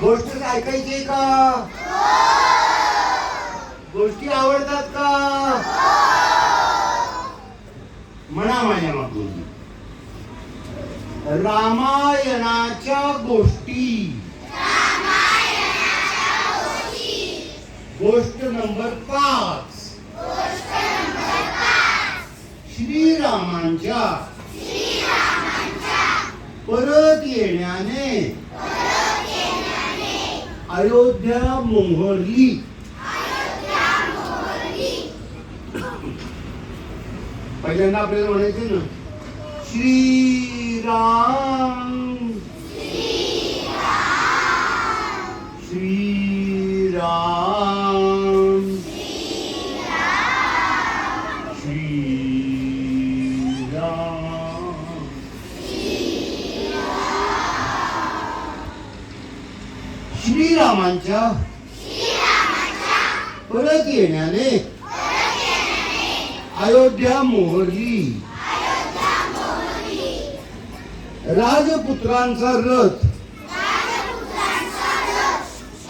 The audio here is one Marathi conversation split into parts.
गोष्ट ऐकायची का? गोष्टी आवडतात का? म्हणा माझ्या मागून. रामायणाच्या गोष्टी नंबर पाच श्रीरामांच्या परत येण्याने अयोध्या मोहरली पहिल्यांदा आपल्याला म्हणायचं ना श्रीराम. श्रीराम. श्रीरामांच्या परत येण्याने? अयोध्या मोहरली राजपुत्रांचा रथ.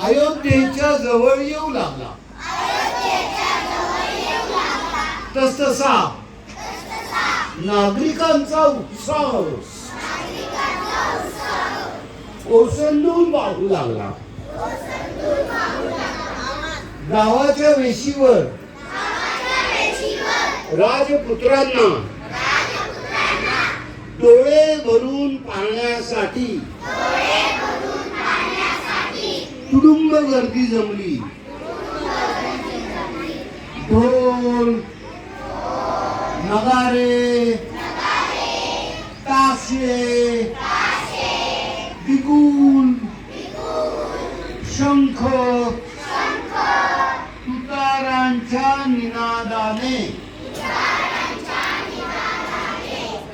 अयोध्येच्या जवळ येऊ लागला. तसतसा. नागरिकांचा उत्साह. ओसंडून वाहू लागला. गावाच्या वेशीवर. राजपुत्रांना. डोळे भरून पाहण्यासाठी. तुडुंब गर्दी जमली. ढोल. नगारे. ताशे. शंख। तुतारांच्या निनादाने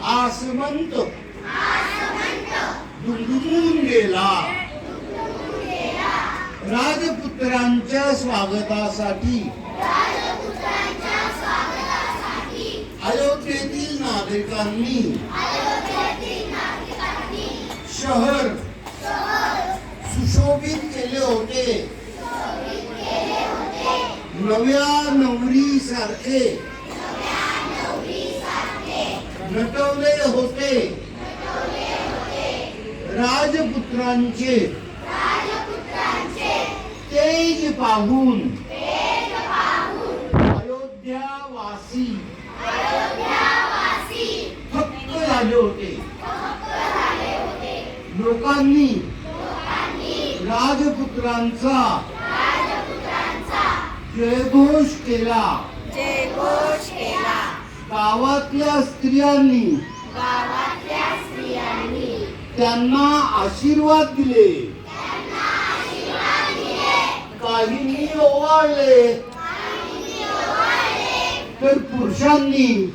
आसमंत। दुमदुमून गेला। राजपुत्रांच्या स्वागतासाठी। अयोध्येतील नागरिकांनी। शहर। सुशोभित केले होते. नव्या नवरी सारखे नटवले होते. राजपुत्रांचे. तेज पाहून. अयोध्यावासी. थक्क झाले होते. लोकांनी राजपुत्रांचा. जयघोष केला. जयघोष केला. गावातल्या स्त्रियांनी. गावातल्या स्त्रियांनी. त्यांना आशीर्वाद दिले. काहींनी ओवाळले. तर पुरुषांनी.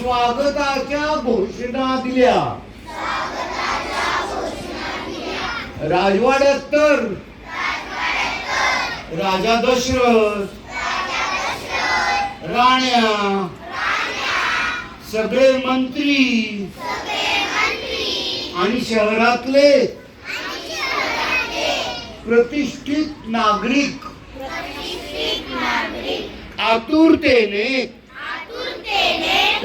स्वागताच्या घोषणा दिल्या. राजवाड्यात तर राजा दशरथ राण्या सगळे मंत्री आणि शहरातले प्रतिष्ठित नागरिक आतुरतेने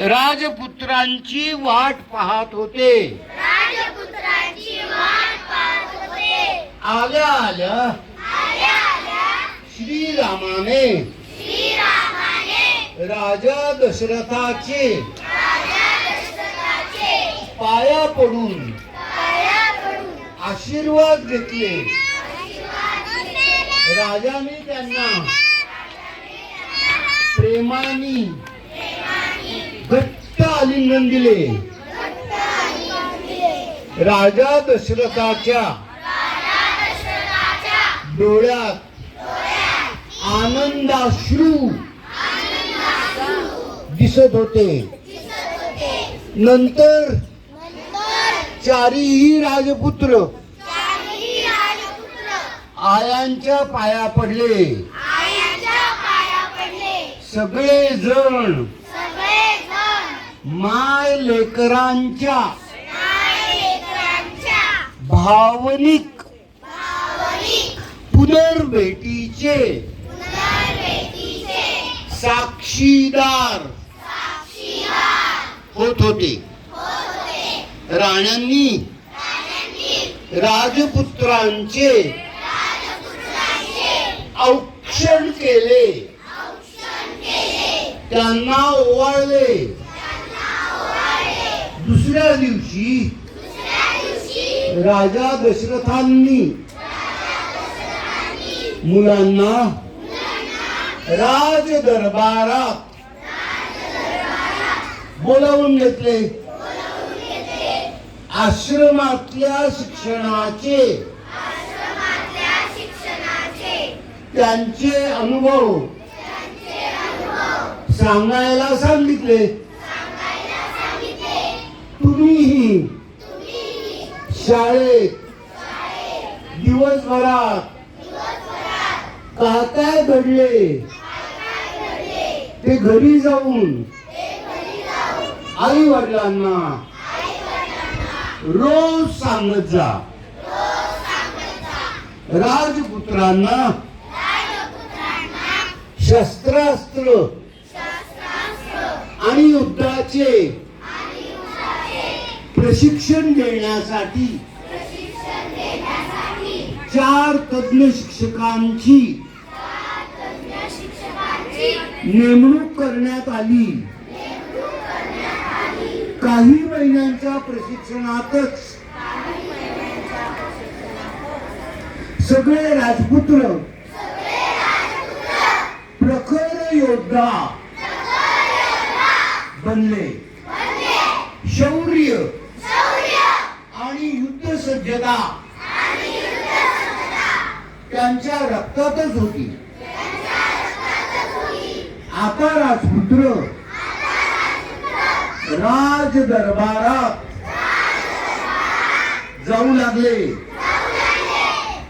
राजपुत्रांची वाट पाहत होते राजपुत्रांची वाट पाहत होते आल्या आल्या. श्रीरामाने. राजा दशरथाचे. राजा दशरथाचे पाया पडून पाया पडून. आशीर्वाद घेतले. राजाने त्यांना प्रेमाने घट्ट आलिंगन दिले. राजा दशरथाच्या डोळ्यात. आनंदाश्रू दिसत होते. नंतर चारीही राजपुत्र आयांच्या पाया पडले. सगळे जण माय लेकरांच्या भावनिक पुनर्भेटीचे. साक्षीदार. होत होते. राण्यांनी. राजपुत्रांचे. औक्षण केले. त्यांना ओवाळले. दुसऱ्या दिवशी. राजा दशरथांनी. मुलांना राज दरबारात बोलावून घेतले. आश्रमातल्या शिक्षणाचे त्यांचे अनुभव सांगायला सांगितले. तुम्हीही शाळेत दिवसभरात का काय घडले? ते घरी जाऊन आई वडिलांना रोज सांगत जा. राजपुत्रांना शस्त्रास्त्र आणि युद्धाचे प्रशिक्षण देण्यासाठी चार तज्ञ शिक्षकांची नेमणूक करण्यात आली. काही महिन्यांच्या प्रशिक्षणातच सगळे राजपुत्र प्रखर योद्धा बनले. शौर्य आणि युद्ध सज्जता त्यांच्या रक्तातच होती. होती आता राजपुत्र राज दरबारात जाऊ लागले।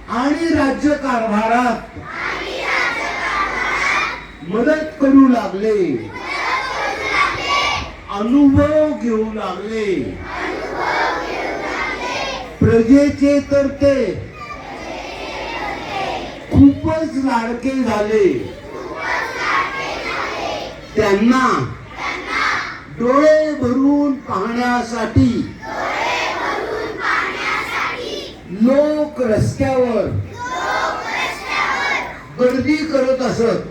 आणि राज्य कारभारात मदत करू लागले। अनुभव घेऊ लागले। प्रजेचे तर ते खूपच लाडके झाले। त्यांना डोळे भरून पाहण्यासाठी लोक रस्त्यावर गर्दी करत असत.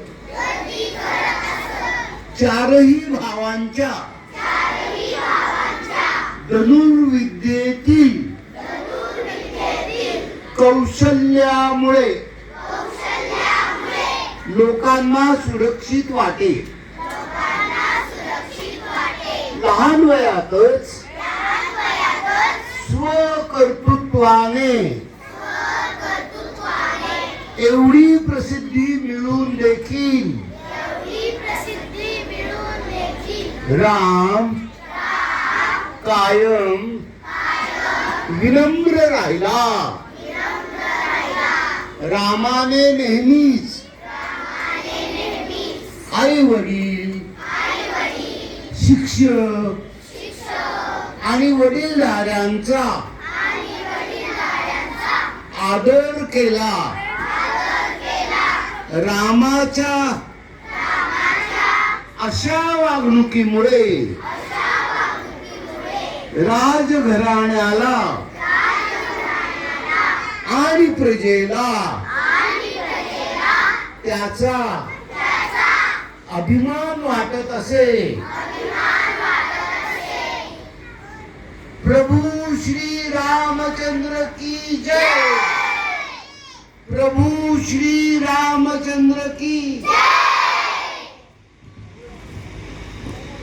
चारही भावांच्या धनुर्विद्येतील कौशल्यामुळे लोकांना सुरक्षित वाटे लहान वयातच स्वकर्तृत्वाने एवढी प्रसिद्धी मिळून देखील राम कायम विनम्र राहिला. रामाने नेहमीच आई वडील शिक्षक. आणि वडीलधाऱ्यांचा. आदर केला. रामाच्या. अशा वागणुकीमुळे. राजघराण्याला. आणि प्रजेला. त्याचा अभिमान वाटत असे. प्रभू श्री रामचंद्र की जय. प्रभू श्री रामचंद्र की जय.